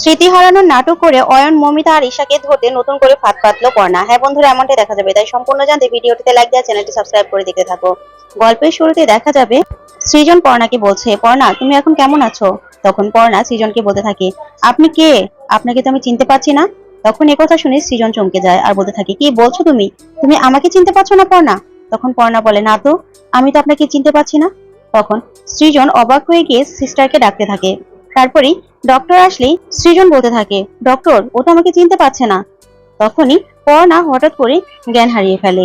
স্মৃতি হারানোর নাটক করে অয়ন, মমিতা আর ঈশাকে ধরতে নতুন করে ফাঁদ পাতলো পর্ণা হ্যাঁ বন্ধুরা, এমনটাই দেখা যাবে। তাই সম্পূর্ণ জানতে ভিডিওটিতে লাইক দেওয়া চ্যানেলটি সাবস্ক্রাইব করে দেখতে থাকো। গল্পের শুরুতে দেখা যাবে, সৃজন পর্ণাকে বলছে পর্ণা তুমি এখন কেমন আছো? তখন পর্ণা সৃজনকে বলতে থাকে, আপনি কে? আপনাকে তো আমি চিনতে পারছি না। তখন একথা শুনে সৃজন চমকে যায় আর বলতে থাকে, কি বলছো তুমি? তুমি আমাকে চিনতে পারছ না পর্ণা তখন পর্ণা বলে, না তো, আমি তো আপনাকে চিনতে পারছি না। তখন সৃজন অবাক হয়ে গিয়ে সিস্টারকে ডাকতে থাকে তারপরেই ডক্টর আসলে সৃজন বলতে থাকে ডক্টর ও তো আমাকে চিনতে পারছে না। তখনই পর্ণা হঠাৎ করে জ্ঞান হারিয়ে ফেলে।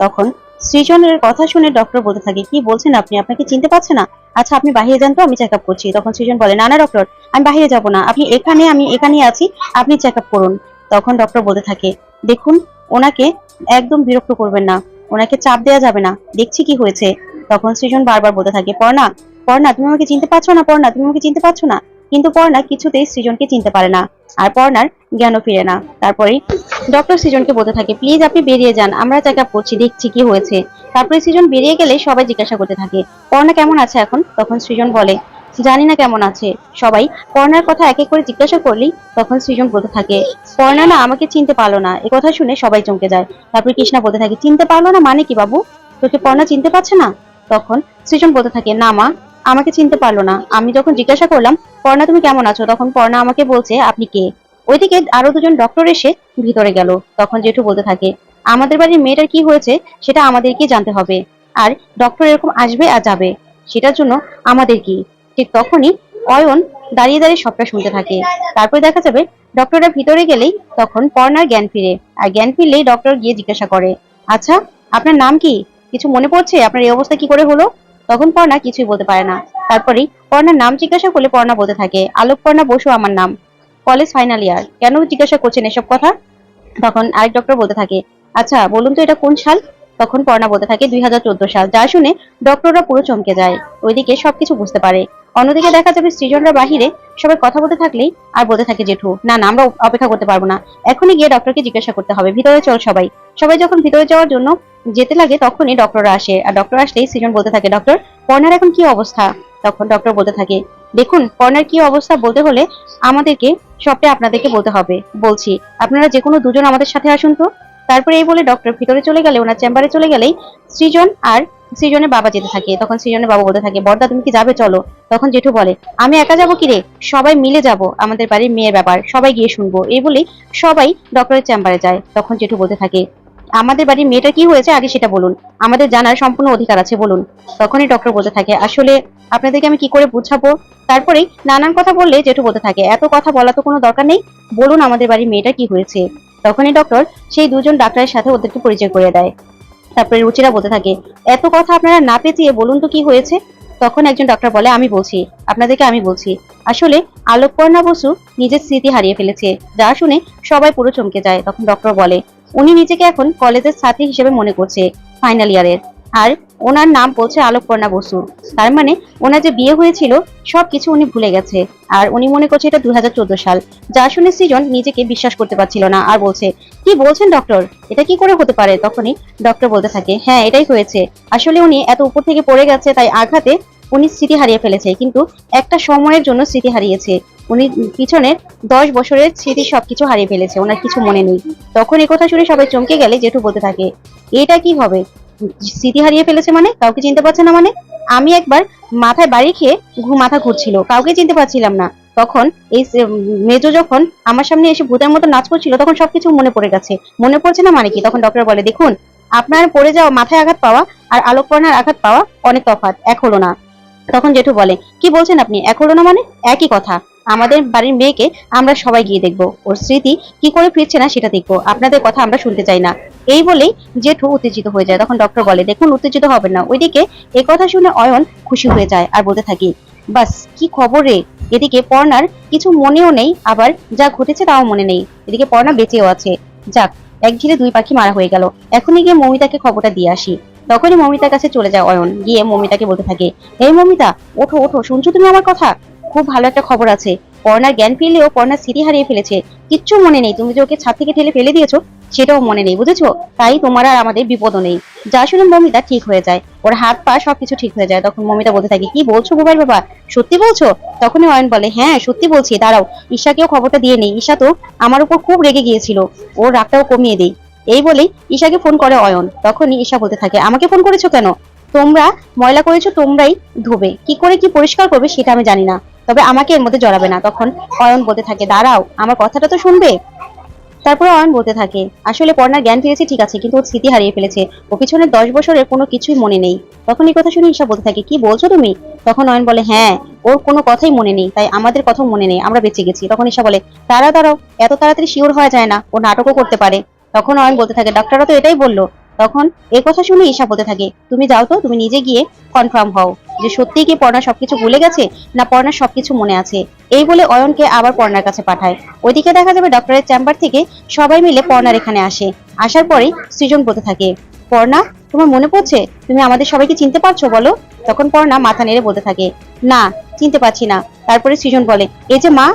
তখন সৃজনের কথা শুনে ডক্টর বলতে থাকে, কি বলছেন আপনি? আপনাকে চিনতে পারছে না? আচ্ছা আপনি বাইরে যান তো, আমি চেক আপ করছি। তখন সৃজন বলে, না না ডক্টর আমি বাইরে যাব না। আপনি এখানে, আমি এখানেই আছি, আপনি চেক আপ করুন। তখন ডক্টর বলতে থাকে, দেখুন, ওনাকে একদম বিরক্ত করবেন না। ওনাকে চাপ দেওয়া যাবে না। দেখছি কি হয়েছে। তখন সৃজন বারবার বলতে থাকে, পর্ণা পর্ণা, তুমি আমাকে চিনতে পারছ না, পর্ণা, তুমি আমাকে চিনতে পারছ না। কিন্তু পর্ণা কিছুতেই সৃজনকে চিনতে পারে না। আর পর্ণার জ্ঞানও ফিরে না। তারপরে ডক্টর সৃজনকে বলতে থাকে, প্লিজ আপনি বেরিয়ে যান, আমরা চেক আপ করছি, দেখছি কি হয়েছে। তারপরে সৃজন বেরিয়ে গেলে সবাই জিজ্ঞাসা করতে থাকে, পর্ণা কেমন আছে এখন? তখন সৃজন বলে, জানি না কেমন আছে। সবাই পর্ণার কথা এক এক করে জিজ্ঞাসা করলেই তখন সৃজন বলতে থাকে, পর্ণা না আমাকে চিনতে পারল না। এ কথা শুনে সবাই চমকে যায়। তারপরে কৃষ্ণা বলতে থাকে, চিনতে পারল না মানে কি বাবু? তোকে পর্ণা চিনতে পারছে না? তখন সৃজন বলতে থাকে, না মা, আমাকে চিনতে পারল না। আমি যখন জিজ্ঞাসা করলাম, পর্ণা তুমি কেমন আছো? তখন পর্ণা আমাকে বলছে, আপনি কে? ওইদিকে আরও দুজন ডক্টর এসে ভিতরে গেল। তখন জেঠু বলতে থাকে, আমাদের বাড়ির মেয়েটার কি হয়েছে, সেটা আমাদেরকে জানতে হবে। আর ডক্টর এরকম আসবে আর যাবে। সেটার জন্য আমাদের কি? ঠিক তখনই অয়ন দাঁড়িয়ে দাঁড়িয়ে সবটা শুনতে থাকে। তারপরে দেখা যাবে ডক্টররা ভিতরে গেলেই তখন পর্ণার জ্ঞান ফিরে। আর জ্ঞান ফিরলেই ডক্টর গিয়ে জিজ্ঞাসা করে আচ্ছা আপনার নাম কি? কিছু মনে পড়ছে? আপনার এই অবস্থা কি করে হলো? তখন পর্ণা কিছুই বলতে পারে না। তারপরেই পর্ণার নাম জিজ্ঞাসা করলে পর্ণা বলতে থাকে আলোক পর্ণা বসু আমার নাম। কলেজ ফাইনাল ইয়ার কেন জিজ্ঞাসা করছেন এসব কথা? তখন আরেক ডক্টর বলতে থাকে আচ্ছা বলুন তো এটা কোন সাল? তখন পর্ণা বলতে থাকে, দুই সাল। যা শুনে ডক্টররা পুরো চমকে যায়। ওইদিকে সবকিছু বুঝতে পারে। অন্যদিকে দেখা যাবে সৃজনরা বাহিরে সবাই কথা বলতে থাকলেই আর বলতে থাকে, জেঠু, না না, আমরা অপেক্ষা করতে পারব না। এখনই গিয়ে ডক্টরকে জিজ্ঞাসা করতে হবে। ভিতরে চল সবাই। সবাই যখন ভিতরে যাওয়ার জন্য যেতে লাগে তখনই ডক্টর আসে। আর ডক্টর আসলেই সৃজন বলতে থাকে ডক্টর পর্ণার এখন কি অবস্থা? তখন ডক্টর বলতে থাকে, দেখুন পর্ণার কি অবস্থা বলতে হলে আমাদেরকে সবটাই আপনাদেরকে বলতে হবে। বলছি, আপনারা যে কোনো দুজন আমাদের সাথে আসুন তো। তারপরে এই বলে ডক্টর ভিতরে চলে গেলে, ওনার চেম্বারে চলে গেলেই সৃজন আর সৃজনের বাবা যেতে থাকে। তখন সৃজনের বাবা বলতে থাকে, বর্দা, তুমি কি যাবে? চলো। তখন জেঠু বলে, আমি একা যাব কি রে? সবাই মিলে যাব। আমাদের বাড়ির মেয়ের ব্যাপার, সবাই গিয়ে শুনব। এই বলেই সবাই ডক্টরের চেম্বারে যায়। তখন জেঠু বলতে থাকে আমাদের বাড়ির মেয়েটা কি হয়েছে আগে সেটা বলুন। আমাদের জানার সম্পূর্ণ অধিকার আছে, বলুন। তখনই ডক্টর বলতে থাকে, আসলে আপনাদেরকে আমি কি করে বুঝাবো? তারপরেই নানান কথা বললে জেঠু বলতে থাকে, এত কথা বলা তো কোনো দরকার নেই। বলুন আমাদের বাড়ির মেয়েটা কি হয়েছে? তখনই ডক্টর সেই দুজন ডাক্তারের সাথে ওদেরকে পরিচয় করে দেয়। তারপরে রুচিরা বলতে থাকে, এত কথা আপনারা না পেঁচিয়ে বলুন তো কি হয়েছে? তখন একজন ডক্টর বলে, আমি বলছি, আপনাদেরকে আমি বলছি, আসলে আলোকপর্ণা বসু নিজের স্মৃতি হারিয়ে ফেলেছে। যা শুনে সবাই পুরো চমকে যায়। তখন ডক্টর বলে উনি নিজেকে এখন কলেজের ছাত্রী হিসেবে মনে করছে ফাইনাল ইয়ারের আর ওনার নাম বলছে আলোকপর্ণা বসু। তার মানে ওনার যে বিয়ে হয়েছিল, সবকিছু উনি ভুলে গেছে। আর উনি মনে করছে এটা দুই হাজার চোদ্দ সাল। যা শুনে সৃজন নিজেকে বিশ্বাস করতে পারছিল না আর বলছে, কি বলছেন ডক্টর এটা কি করে হতে পারে? তখনই ডক্টর বলতে থাকে হ্যাঁ এটাই হয়েছে। আসলে উনি এত উপর থেকে পড়ে গেছে, তাই আঘাতে উনি স্মৃতি হারিয়ে ফেলেছে, কিন্তু একটা সময়ের জন্য স্মৃতি হারিয়েছে। উনি পিছনে দশ বছরের স্মৃতি সবকিছু হারিয়ে ফেলেছে, ওনার কিছু মনে নেই। তখন এই কথা শুনে সবাই চমকে গেলে জেঠু বলতে থাকে, এটা কি হবে? স্মৃতি হারিয়ে ফেলেছে মানে? কাউকে চিনতে পারছে না মানে? আমি একবার মাথায় বাড়ি খেয়ে মাথা ঘুরছিল, কাউকে চিনতে পারছিলাম না। তখন এই মেজো যখন আমার সামনে এসে ভূতের মতো নাচ করছিল, তখন সবকিছু মনে পড়ে গেছে। মনে পড়ছে না মানে কি? তখন ডক্টর বলে, দেখুন, আপনার পড়ে যাওয়া মাথায় আঘাত পাওয়া আর আলোকপর্ণার আঘাত পাওয়া অনেক তফাৎ, এক হলো না। তখন জেঠু বলে, কি বলছেন আপনি? এক হলো না মানে? একই কথা। আমাদের বাড়ির মেয়েকে আমরা সবাই গিয়ে দেখব। ওর স্মৃতি কি করে ফিরছে না সেটা দেখব। আপনাদের কথা আমরা শুনতে চাই না। এই বলেই জেঠু উত্তেজিত হয়ে যায়। তখন ডক্টর বলে, দেখুন, উত্তেজিত হবেন না। ওইদিকে এ কথা শুনে অয়ন খুশি হয়ে যায় আর বলতে থাকি, বাস, কি খবর রে? এদিকে পর্ণার কিছু মনেও নেই। আবার যা ঘটেছে তাও মনে নেই। এদিকে পর্ণা বেঁচেও আছে। যাক এক ঝিলে দুই পাখি মারা হয়ে গেল। এখনই গিয়ে মমিতাকে খবরটা দিয়ে আসি। তখনই মমিতার কাছে চলে যায় অয়ন। গিয়ে মমিতাকে বলতে থাকে, এই মমিতা, ওঠো ওঠো, শুনছো তুমি আমার কথা? খুব ভালো একটা খবর আছে। পর্ণার জ্ঞান ফিরলেও পর্ণার স্মৃতি হারিয়ে ফেলেছে। কিচ্ছু মনে নেই। তুমি যে ওকে ছাদ থেকে ঠেলে ফেলে দিয়েছ, সেটাও মনে নেই, বুঝেছ? তাই তোমার আর আমাদের বিপদও নেই। যা শুনে মমিতা, ঠিক হয়ে যায়। ওর হাত পা সবকিছু ঠিক হয়ে যায়। তখন মমিতা বলতে থাকে, কি বলছো বুবাই বাবা? সত্যি বলছো? তখনই অয়ন বলে হ্যাঁ সত্যি বলছি। দাঁড়াও, ঈশাকেও খবরটা দিয়ে নেই। ঈশা তো আমার উপর খুব রেগে গিয়েছিল। ওর রাগটাও কমিয়ে দেই। এই বলেই ঈশাকে ফোন করে অয়ন। তখনই ঈশা বলতে থাকে, আমাকে ফোন করেছ কেন? তোমরা ময়লা করেছ, তোমরাই ধোবে। কি করে কি পরিষ্কার করবে সেটা আমি জানি না। তবে আমাকে এর মধ্যে জড়াবে না। তখন অয়ন বলতে থাকে, দাঁড়াও, আমার কথাটা তো শুনবে? তারপরে অয়ন বলতে থাকে, আসলে পর্ণার জ্ঞান ফিরেছে, ঠিক আছে, কিন্তু ওর স্মৃতি হারিয়ে ফেলেছে। ও পিছনে দশ বছরের কোনো কিছুই মনে নেই। তখন এই কথা শুনে ঈশা বলতে থাকে, কি বলছো তুমি? তখন অয়ন বলে হ্যাঁ ওর কোনো কথাই মনে নেই, তাই আমাদের কথাও মনে নেই, আমরা বেঁচে গেছি। তখন ঈশা বলে তারা দাঁড়াও, এত তাড়াতাড়ি শিওর হওয়া যায় না, ও নাটকও করতে পারে। তখন অয়ন বলতে থাকে, ডাক্তাররা তো এটাই বলল। তখন এই কথা শুনে ঈশা বলতে থাকে, তুমি যাও তো, তুমি নিজে গিয়ে কনফার্ম হও যে সত্যিই কি পর্ণা সবকিছু ভুলে গেছে না পর্ণার সবকিছু মনে আছে? এই বলে অয়নকে আবার পর্ণার কাছে পাঠায়। ওইদিকে দেখা যাবে ডক্টরের চেম্বার থেকে সবাই মিলে পর্ণার এখানে আসে। আসার পরেই সৃজন বলতে থাকে, পর্ণা, তোমার মনে পড়ছে? তুমি আমাদের সবাইকে চিনতে পারছ বলো? তখন পর্ণা মাথা নেড়ে বলতে থাকে, না, চিনতে পারছি না। তারপরে সৃজন বলে, এই যে মা,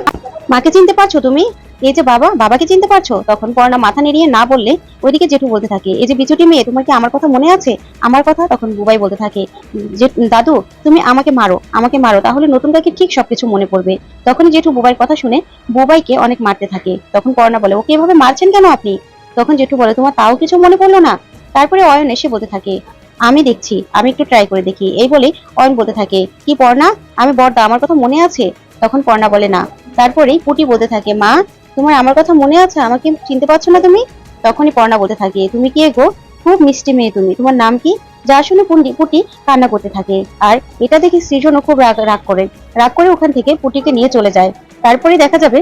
মাকে চিনতে পারছ তুমি? এই যে বাবা, বাবাকে চিনতে পারছ? তখন পর্ণা মাথা নেড়িয়ে না বললে ওইদিকে জেঠু বলতে থাকে, এই যে বিচুটি মেয়ে, তোমার কি আমার কথা মনে আছে? আমার কথা তখন বুবাই বলতে থাকে, যে, দাদু, তুমি আমাকে মারো আমাকে মারো, তাহলে নতুন কাকে ঠিক সবকিছু মনে পড়বে। তখনই জেঠু বুবাইয়ের কথা শুনে বুবাইকে অনেক মারতে থাকে। তখন পর্ণা বলে, ওকে এভাবে মারছেন কেন আপনি? তখন জেঠু বলে, তোমার তাও কিছু মনে পড়ল না? তারপরে অয়ন এসে বলতে থাকে, আমি দেখছি, আমি একটু ট্রাই করে দেখি। এই বলে অয়ন বলতে থাকে, কি পর্ণা, আমি বড়দা, আমার কথা মনে আছে? তখন পর্ণা বলে, না। তারপরেই পুটি বলতে থাকে, মা তোমার আমার কথা মনে আছে? আমাকে চিনতে পারছ না তুমি? তখনই পর্ণা বলতে থাকে, তুমি কি গো? খুব মিষ্টি মেয়ে তুমি। তোমার নাম কি? যা শুনে পুটি পুটি কান্না করতে থাকে। আর এটা দেখে সৃজনও খুব রাগ রাগ করে। রাগ করে ওখান থেকে পুটিকে নিয়ে চলে যায়। তারপরে দেখা যাবে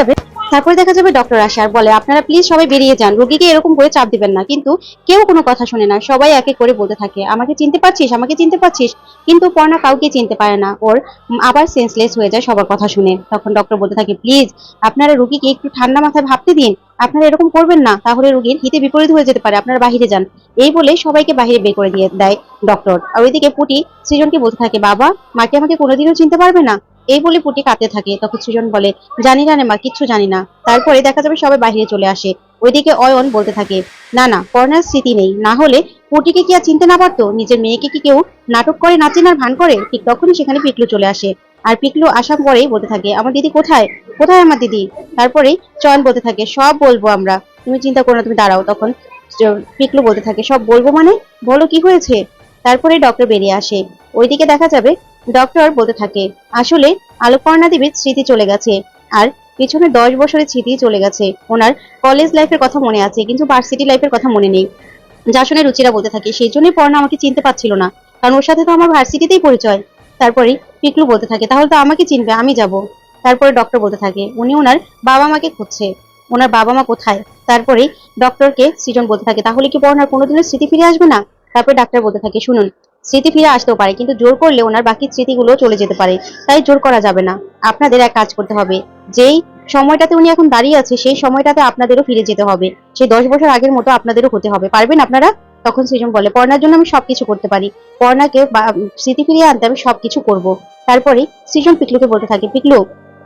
তারপরে দেখা যাবে ডক্টর আসে আর বলে, আপনারা প্লিজ সবাই বেরিয়ে যান। রোগীকে এরকম করে চাপ দিবেন না। কিন্তু কেউ কোনো কথা শুনে না। সবাই একে করে বলতে থাকে, আমাকে চিনতে পারছিস? আমাকে চিনতে পারছিস? কিন্তু পর্ণা কাউকে চিনতে পারে না। ওর আবার সেন্সলেস হয়ে যায় সবার কথা শুনে। তখন ডক্টর বলতে থাকে প্লিজ আপনারা রোগীকে একটু ঠান্ডা মাথায় ভাবতে দিন। আপনারা এরকম করবেন না। তাহলে রোগীর হিতে বিপরীত হয়ে যেতে পারে। আপনারা বাহিরে যান। এই বলে সবাইকে বাহিরে বের করে দিয়ে দেয় ডক্টর। আর ওইদিকে পুটি সৃজনকে বলতে থাকে, বাবা মাকে আমাকে কোনোদিনও চিনতে পারবে না? এই বলে পুটি কাঁদতে থাকে। তখন সৃজন বলে, জানি না রে মা, কিচ্ছু জানি না। তারপরে দেখা যাবে সবাই বাইরে চলে আসে। ওইদিকে অয়ন বলতে থাকে, না না পর্ণার স্মৃতি নেই। না হলে পুটিকে কি আর চিনতে না পারতো? নিজের মেয়েকে কি কেউ নাটক করে না চেনার ভান করে? ঠিক তখনই সেখানে পিকলু চলে আসে। আর পিকলু আসার পরেই বলতে থাকে, আমার দিদি কোথায়? কোথায় আমার দিদি? তারপরেই চয়ন বলতে থাকে, সব বলব আমরা। তুমি চিন্তা করো না, তুমি দাঁড়াও। তখন পিকলু বলতে থাকে, সব বলব মানে? বলো কি হয়েছে? তারপরে ডক্টর বেরিয়ে আসে। ওইদিকে দেখা যাবে ডক্টর বলতে থাকে, আসলে আলোকপর্ণা দেবীর স্মৃতি চলে গেছে আর পিছনে দশ বছরের স্মৃতি চলে গেছে। ওনার কলেজ লাইফের কথা মনে আছে, কিন্তু ভার্সিটি লাইফের কথা মনে নেই। যা শুনে রুচিরা বলতে থাকে, সেই জন্যই পর্ণা আমাকে চিনতে পারছিল না, কারণ ওর সাথে তো আমার ভার্সিটিতেই পরিচয়। তারপরে পিকলু বলতে থাকে, তাহলে তো আমাকে চিনবে, আমি যাব। তারপরে ডক্টর বলতে থাকে, উনি ওনার বাবা মাকে খুঁজছে, ওনার বাবা মা কোথায়? তারপরে ডক্টরকে সৃজন বলতে থাকে, তাহলে কি পড়ার কোনোদিনের স্মৃতি ফিরে আসবে না? তারপরে ডাক্তার বলতে থাকে, শুনুন স্মৃতি ফিরে আসতেও পারে, কিন্তু জোর করলে ওনার বাকি স্মৃতিগুলো চলে যেতে পারে। তাই জোর করা যাবে না। আপনাদের এক কাজ করতে হবে। যেই সময়টাতে উনি এখন দাঁড়িয়ে আছে, সেই সময়টাতে আপনাদেরও ফিরে যেতে হবে। সেই দশ বছর আগের মতো আপনাদেরও হতে হবে। পারবেন আপনারা? তখন সৃজন বলে পড়ার জন্য আমি সবকিছু করতে পারি। পড়নাকে স্মৃতি ফিরিয়ে আনতে আমি সবকিছু করব। তারপরে সৃজন পিকলুকে বলতে থাকে, পিকলু,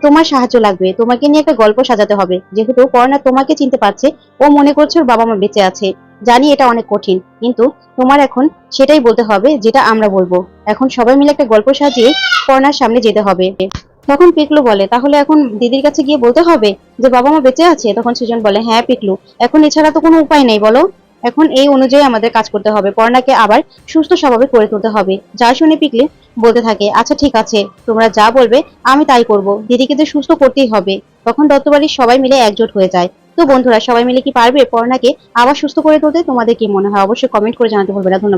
তোমার সাহায্য লাগবে। তোমাকে নিয়ে একটা গল্প সাজাতে হবে। যেহেতু পড়না তোমাকে চিনতে পারছে, ও মনে করছে ওর বাবা মা বেঁচে আছে। জানি এটা অনেক কঠিন, কিন্তু তোমার এখন সেটাই বলতে হবে যেটা আমরা বলব। এখন সবাই মিলে একটা গল্প সাজিয়ে পড়নার সামনে যেতে হবে। তখন পিকলু বলে, তাহলে এখন দিদির কাছে গিয়ে বলতে হবে যে বাবা মা বেঁচে আছে? তখন সুজন বলে হ্যাঁ পিকলু, এখন এছাড়া তো কোনো উপায় নেই, বলো। এখন এই অনুযায়ী আমাদের কাজ করতে হবে। পর্ণাকে আবার সুস্থ স্বভাবে করে তুলতে হবে। যা শুনে পিকলি বলতে থাকে আচ্ছা ঠিক আছে, তোমরা যা বলবে আমি তাই করব। দিদিকে তো সুস্থ করতেই হবে। তখন দত্তবাড়ির সবাই মিলে একজোট হয়ে যায়। তো বন্ধুরা, সবাই মিলে কি পারবে? পড়নাকে আবার সুস্থ করে তুলতে তোমাদের কি মনে হয়? অবশ্যই কমেন্ট করে জানাতে ভুলবে না। ধন্যবাদ।